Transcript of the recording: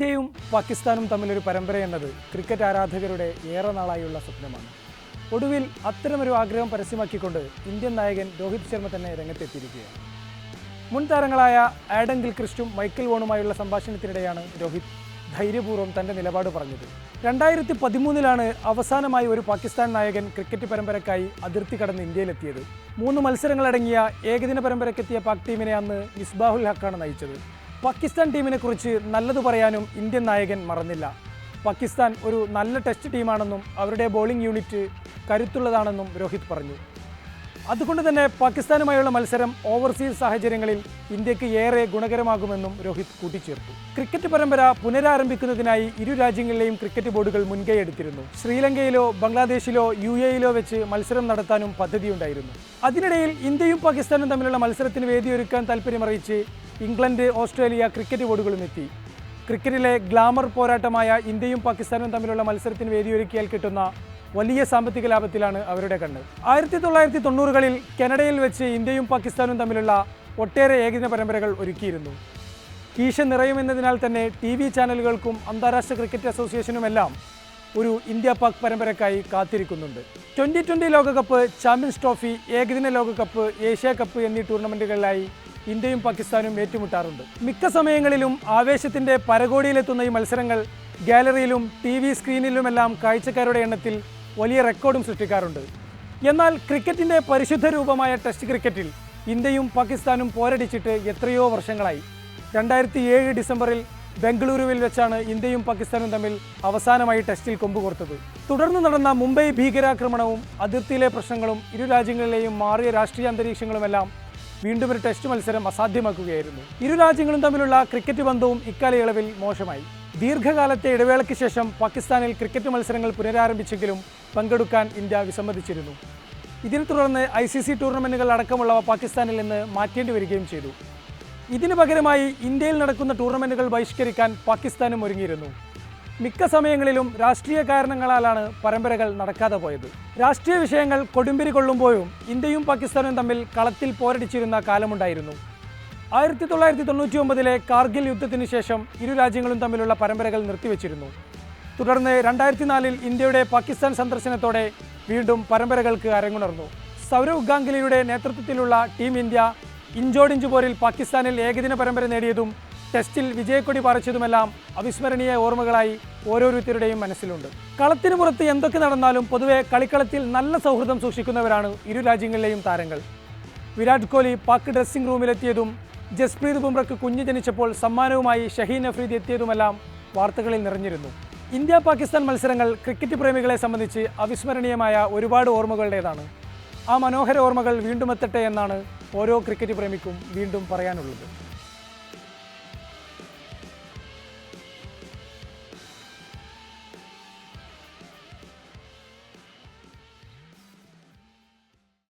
ഇന്ത്യയും പാകിസ്ഥാനും തമ്മിലൊരു പരമ്പര എന്നത് ക്രിക്കറ്റ് ആരാധകരുടെ ഏറെ നാളായുള്ള സ്വപ്നമാണ്. ഒടുവിൽ അത്തരമൊരു ആഗ്രഹം പരസ്യമാക്കിക്കൊണ്ട് ഇന്ത്യൻ നായകൻ രോഹിത് ശർമ്മ തന്നെ രംഗത്തെത്തിയിരിക്കുകയാണ്. മുൻ താരങ്ങളായ ആഡം ഗിൽക്രിസ്റ്റും മൈക്കൽ വോണുമായുള്ള സംഭാഷണത്തിനിടെയാണ് രോഹിത് ധൈര്യപൂർവം തന്റെ നിലപാട് പറഞ്ഞത്. രണ്ടായിരത്തി പതിമൂന്നിലാണ് അവസാനമായി ഒരു പാകിസ്ഥാൻ നായകൻ ക്രിക്കറ്റ് പരമ്പരക്കായി അതിർത്തി കടന്ന് ഇന്ത്യയിലെത്തിയത്. മൂന്ന് മത്സരങ്ങളടങ്ങിയ ഏകദിന പരമ്പരക്കെത്തിയ പാക് ടീമിനെ അന്ന് മിസ്ബാഹുൽ ഹക്കാണ് നയിച്ചത്. പാകിസ്ഥാൻ ടീമിനെ കുറിച്ച് നല്ലത് പറയാനും ഇന്ത്യൻ നായകൻ മറന്നില്ല. പാകിസ്ഥാൻ ഒരു നല്ല ടെസ്റ്റ് ടീമാണെന്നും അവരുടെ ബോളിംഗ് യൂണിറ്റ് കരുത്തുള്ളതാണെന്നും രോഹിത് പറഞ്ഞു. അതുകൊണ്ട് തന്നെ പാകിസ്ഥാനുമായുള്ള മത്സരം ഓവർസീസ് സാഹചര്യങ്ങളിൽ ഇന്ത്യയ്ക്ക് ഏറെ ഗുണകരമാകുമെന്നും രോഹിത് കൂട്ടിച്ചേർത്തു. ക്രിക്കറ്റ് പരമ്പര പുനരാരംഭിക്കുന്നതിനായി ഇരു രാജ്യങ്ങളിലെയും ക്രിക്കറ്റ് ബോർഡുകൾ മുൻകൈയെടുത്തിരുന്നു. ശ്രീലങ്കയിലോ ബംഗ്ലാദേശിലോ യു എയിലോ വെച്ച് മത്സരം നടത്താനും പദ്ധതിയുണ്ടായിരുന്നു. അതിനിടയിൽ ഇന്ത്യയും പാകിസ്ഥാനും തമ്മിലുള്ള മത്സരത്തിന് വേദിയൊരുക്കാൻ താല്പര്യമറിയിച്ച് ഇംഗ്ലണ്ട് ഓസ്ട്രേലിയ ക്രിക്കറ്റ് ബോർഡുകളും എത്തി. ക്രിക്കറ്റിലെ ഗ്ലാമർ പോരാട്ടമായ ഇന്ത്യയും പാകിസ്ഥാനും തമ്മിലുള്ള മത്സരത്തിന് വേദിയൊരുക്കിയാൽ കിട്ടുന്ന വലിയ സാമ്പത്തിക ലാഭത്തിലാണ് അവരുടെ കണ്ണ്. ആയിരത്തി തൊള്ളായിരത്തി തൊണ്ണൂറുകളിൽ കനഡയിൽ വെച്ച് ഇന്ത്യയും പാകിസ്ഥാനും തമ്മിലുള്ള ഒട്ടേറെ ഏകദിന പരമ്പരകൾ ഒരുക്കിയിരുന്നു. കീശ നിറയുമെന്നതിനാൽ തന്നെ ടി വി ചാനലുകൾക്കും അന്താരാഷ്ട്ര ക്രിക്കറ്റ് അസോസിയേഷനുമെല്ലാം ഒരു ഇന്ത്യ പാക് പരമ്പരക്കായി കാത്തിരിക്കുന്നുണ്ട്. ട്വന്റി ട്വന്റി ലോകകപ്പ് ചാമ്പ്യൻസ് ട്രോഫി ഏകദിന ലോകകപ്പ് ഏഷ്യ കപ്പ് എന്നീ ടൂർണമെന്റുകളിലായി ഇന്ത്യയും പാകിസ്ഥാനും ഏറ്റുമുട്ടാറുണ്ട്. മിക്ക സമയങ്ങളിലും ആവേശത്തിന്റെ പരകോടിയിലെത്തുന്ന ഈ മത്സരങ്ങൾ ഗാലറിയിലും ടി വി സ്ക്രീനിലുമെല്ലാം കാഴ്ചക്കാരുടെ എണ്ണത്തിൽ വലിയ റെക്കോർഡും സൃഷ്ടിക്കാറുണ്ട്. എന്നാൽ ക്രിക്കറ്റിന്റെ പരിശുദ്ധ രൂപമായ ടെസ്റ്റ് ക്രിക്കറ്റിൽ ഇന്ത്യയും പാകിസ്ഥാനും പോരടിച്ചിട്ട് എത്രയോ വർഷങ്ങളായി. രണ്ടായിരത്തി ഏഴ് ഡിസംബറിൽ ബംഗളൂരുവിൽ വെച്ചാണ് ഇന്ത്യയും പാകിസ്ഥാനും തമ്മിൽ അവസാനമായി ടെസ്റ്റിൽ കൊമ്പുകോർത്തത് തുടർന്ന് നടന്ന മുംബൈ ഭീകരാക്രമണവും അതിർത്തിയിലെ പ്രശ്നങ്ങളും ഇരു രാജ്യങ്ങളിലെയും മാറിയ രാഷ്ട്രീയ അന്തരീക്ഷങ്ങളുമെല്ലാം വീണ്ടും ഒരു ടെസ്റ്റ് മത്സരം അസാധ്യമാക്കുകയായിരുന്നു. ഇരു രാജ്യങ്ങളും തമ്മിലുള്ള ക്രിക്കറ്റ് ബന്ധവും ഇക്കാലയളവിൽ മോശമായി. ദീർഘകാലത്തെ ഇടവേളയ്ക്ക് ശേഷം പാകിസ്ഥാനിൽ ക്രിക്കറ്റ് മത്സരങ്ങൾ പുനരാരംഭിച്ചെങ്കിലും പങ്കെടുക്കാൻ ഇന്ത്യ വിസമ്മതിച്ചിരുന്നു. ഇതിനെ തുടർന്ന് ഐ സി സി ടൂർണമെന്റുകൾ അടക്കമുള്ളവ പാകിസ്ഥാനിൽ നിന്ന് മാറ്റേണ്ടി വരികയും ചെയ്തു. ഇതിനു പകരമായി ഇന്ത്യയിൽ നടക്കുന്ന ടൂർണമെന്റുകൾ ബഹിഷ്കരിക്കാൻ പാകിസ്ഥാനും ഒരുങ്ങിയിരുന്നു. മിക്ക സമയങ്ങളിലും രാഷ്ട്രീയ കാരണങ്ങളാലാണ് പരമ്പരകൾ നടക്കാതെ പോയത്. രാഷ്ട്രീയ വിഷയങ്ങൾ കൊടുമ്പിരി കൊള്ളുമ്പോഴും ഇന്ത്യയും പാകിസ്ഥാനും തമ്മിൽ കളത്തിൽ പോരടിച്ചിരുന്ന കാലമുണ്ടായിരുന്നു. ആയിരത്തി തൊള്ളായിരത്തി തൊണ്ണൂറ്റി ഒമ്പതിലെ കാർഗിൽ യുദ്ധത്തിന് ശേഷം ഇരു രാജ്യങ്ങളും തമ്മിലുള്ള പരമ്പരകൾ നിർത്തിവെച്ചിരുന്നു. തുടർന്ന് രണ്ടായിരത്തി നാലിൽ ഇന്ത്യയുടെ പാകിസ്ഥാൻ സന്ദർശനത്തോടെ വീണ്ടും പരമ്പരകൾക്ക് അരങ്ങുണർന്നു. സൗരവ് ഗാംഗുലിയുടെ നേതൃത്വത്തിലുള്ള ടീം ഇന്ത്യ ഇഞ്ചോടിഞ്ച് പോരിൽ പാകിസ്ഥാനിൽ ഏകദിന പരമ്പര നേടിയതും ടെസ്റ്റിൽ വിജയക്കൊടി പറിച്ചതുമെല്ലാം അവിസ്മരണീയ ഓർമ്മകളായി ഓരോരുത്തരുടെയും മനസ്സിലുണ്ട്. കളത്തിന് പുറത്ത് എന്തൊക്കെ നടന്നാലും പൊതുവെ കളിക്കളത്തിൽ നല്ല സൗഹൃദം സൂക്ഷിക്കുന്നവരാണ് ഇരു രാജ്യങ്ങളിലെയും താരങ്ങൾ. വിരാട് കോഹ്ലി പാക് ഡ്രസ്സിംഗ് റൂമിലെത്തിയതും ജസ്പ്രീത് ബുംറക്ക് കുഞ്ഞു ജനിച്ചപ്പോൾ സമ്മാനവുമായി ഷഹീൻ അഫ്രീദ് എത്തിയതുമെല്ലാം വാർത്തകളിൽ നിറഞ്ഞിരുന്നു. ഇന്ത്യ പാകിസ്ഥാൻ മത്സരങ്ങൾ ക്രിക്കറ്റ് പ്രേമികളെ സംബന്ധിച്ച് അവിസ്മരണീയമായ ഒരുപാട് ഓർമ്മകളുടേതാണ്. ആ മനോഹര ഓർമ്മകൾ വീണ്ടും എത്തട്ടെ എന്നാണ് ഓരോ ക്രിക്കറ്റ് പ്രേമിക്കും വീണ്ടും പറയാനുള്ളത്.